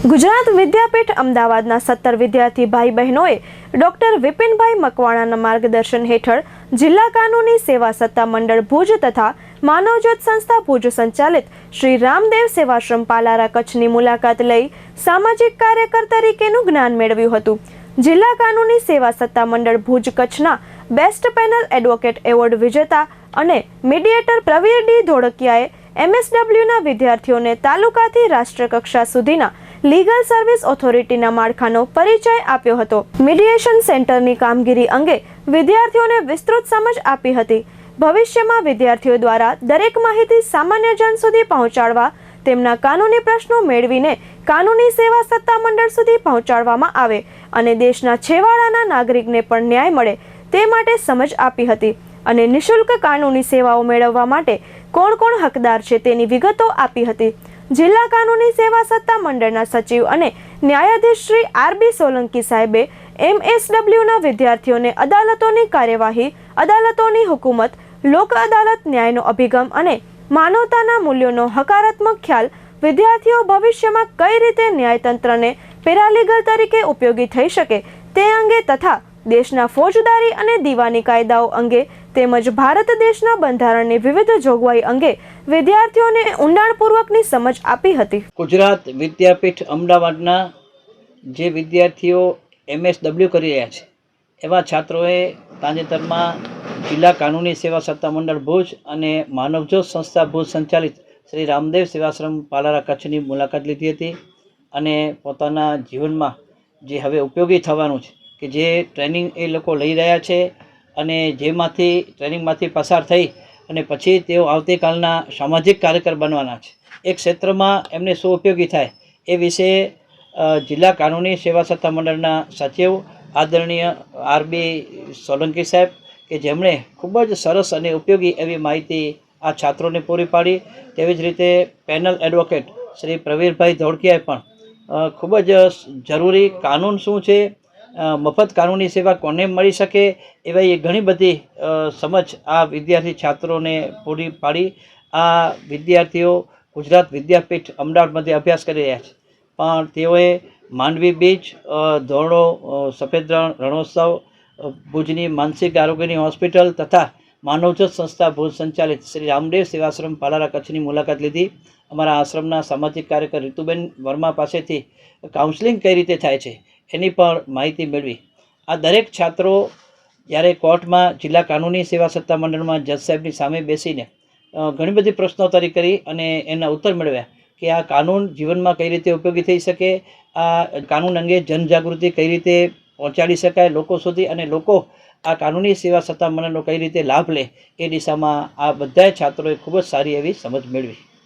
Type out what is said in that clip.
ગુજરાત વિદ્યાપીઠ અમદાવાદના સત્તર વિદ્યાર્થી ભાઈ બહેનોએ ડોક્ટર વિપિનભાઈ મકવાણાના માર્ગદર્શન હેઠળ જિલ્લા કાનૂની સેવા સત્તા મંડળ ભુજ તથા માનવજ્યોત સંસ્થા ભુજ સંચાલિત શ્રી રામદેવ સેવાશ્રમ પાલારા કચ્છની મુલાકાત લઈ સામાજિક કાર્યકર તરીકેનું જ્ઞાન મેળવ્યું હતું. જિલ્લા કાનૂની સેવા સત્તા મંડળ ભુજ કચ્છના બેસ્ટ પેનલ એડવોકેટ એવોર્ડ વિજેતા અને મીડિયેટર પ્રવીર ડી ધોળકિયાએ એમએસડબલ્યુના વિદ્યાર્થીઓને તાલુકાથી રાષ્ટ્રકક્ષા સુધીના લીગલ સર્વિસ ઓથોરિટીના માળખાનો પરિચય આપ્યો હતો. મીડિયેશન સેન્ટરની કામગીરી અંગે વિદ્યાર્થીઓને વિસ્તૃત સમજ આપી હતી. ભવિષ્યમાં વિદ્યાર્થીઓ દ્વારા દરેક માહિતી સામાન્ય જન સુધી પહોંચાડવા, તેમના કાનૂની પ્રશ્નો મેળવીને કાનૂની સેવા સત્તા મંડળ સુધી પહોંચાડવામાં આવે અને દેશના છેવાડાના નાગરિકને પણ ન્યાય મળે તે માટે સમજ આપી હતી અને નિશુલ્ક કાનૂની સેવાઓ મેળવવા માટે કોણ કોણ હકદાર છે તેની વિગતો આપી હતી. જિલ્લા કાનૂની સેવા સત્તા મંડળના સચિવ અને ન્યાયાધીશ શ્રી આર બી સોલંકી સાહેબે એમએસડબલ્યુના વિદ્યાર્થીઓને અદાલતોની કાર્યવાહી, અદાલતોની હુકુમત, લોક અદાલત ન્યાયનો અભિગમ અને માનવતાના મૂલ્યોનો હકારાત્મક ખ્યાલ વિદ્યાર્થીઓ ભવિષ્યમાં કઈ રીતે ન્યાયતંત્રને પેરાલીગલ તરીકે ઉપયોગી થઈ શકે તે અંગે તથા દેશના ફોજદારી અને દીવાની કાયદાઓ અંગે તેમજ ભારત દેશના બંધારણની વિવિધ જોગવાઈ અંગે વિદ્યાર્થીઓને ઊંડાણપૂર્વકની સમજ આપી હતી. ગુજરાત વિદ્યાપીઠ અમદાવાદના જે વિદ્યાર્થીઓ એમએસડબલ્યુ કરી રહ્યા છે, એવા છાત્રોએ તાજેતરમાં જિલ્લા કાનૂની સેવા સત્તામંડળ ભુજ અને માનવજ્યોત સંસ્થા ભુજ સંચાલિત શ્રી રામદેવ સેવાશ્રમ પાલારા કચ્છની મુલાકાત લીધી હતી અને પોતાના જીવનમાં જે હવે ઉપયોગી થવાનું છે કે જે ટ્રેનિંગ એ લોકો લઈ રહ્યા છે અને જેમાંથી ટ્રેનિંગમાંથી પસાર થઈ અને પછી તેઓ આવતીકાલના સામાજિક કાર્યકર બનવાના છે. એ ક્ષેત્રમાં એમને શું ઉપયોગી થાય એ વિશે જિલ્લા કાનૂની સેવા સત્તા મંડળના સચિવ આદરણીય આરબી સોલંકી સાહેબ કે જેમણે ખૂબ જ સરસ અને ઉપયોગી એવી માહિતી આ છાત્રોને પૂરી પાડી. તેવી જ રીતે પેનલ એડવોકેટ શ્રી પ્રવીરભાઈ ધોળકિયાએ પણ ખૂબ જ જરૂરી કાનૂન શું છે મફત કાનૂની સેવા કોને મળી શકે એવા એ ઘણી બધી સમજ આ વિદ્યાર્થી છાત્રોને પૂરી પાડી. આ વિદ્યાર્થીઓ ગુજરાત વિદ્યાપીઠ અમદાવાદમાંથી અભ્યાસ કરી રહ્યા છે. પણ તેઓએ માંડવી બીચ ધોરણો સફેદ રણ, રણોત્સવ ભુજની માનસિક આરોગ્યની હોસ્પિટલ તથા માનવજ્યોત સંસ્થા ભુજ સંચાલિત શ્રી રામદેવ સેવાશ્રમ પાલારા કચ્છની મુલાકાત લીધી. અમારા આશ્રમના સામાજિક કાર્યકર રીતુબેન વર્મા પાસેથી કાઉન્સેલિંગ કઈ રીતે થાય છે? એની પણ માહિતી મેળવી. આ દરેક છાત્રો જ્યારે કોર્ટમાં જિલ્લા કાનૂની સેવા સત્તા મંડળમાં જજ સાહેબની સામે બેસીને ઘણી બધી પ્રશ્નોત્તરી કરી અને એના ઉત્તર મેળવ્યા કે આ કાનૂન જીવનમાં કઈ રીતે ઉપયોગી થઈ શકે, આ કાનૂન અંગે જનજાગૃતિ કઈ રીતે પહોંચાડી શકાય લોકો સુધી અને લોકો આ કાનૂની સેવા સત્તા મંડળનો કઈ રીતે લાભ લે એ દિશામાં આ બધાય છાત્રોએ ખૂબ જ સારી એવી સમજ મેળવી.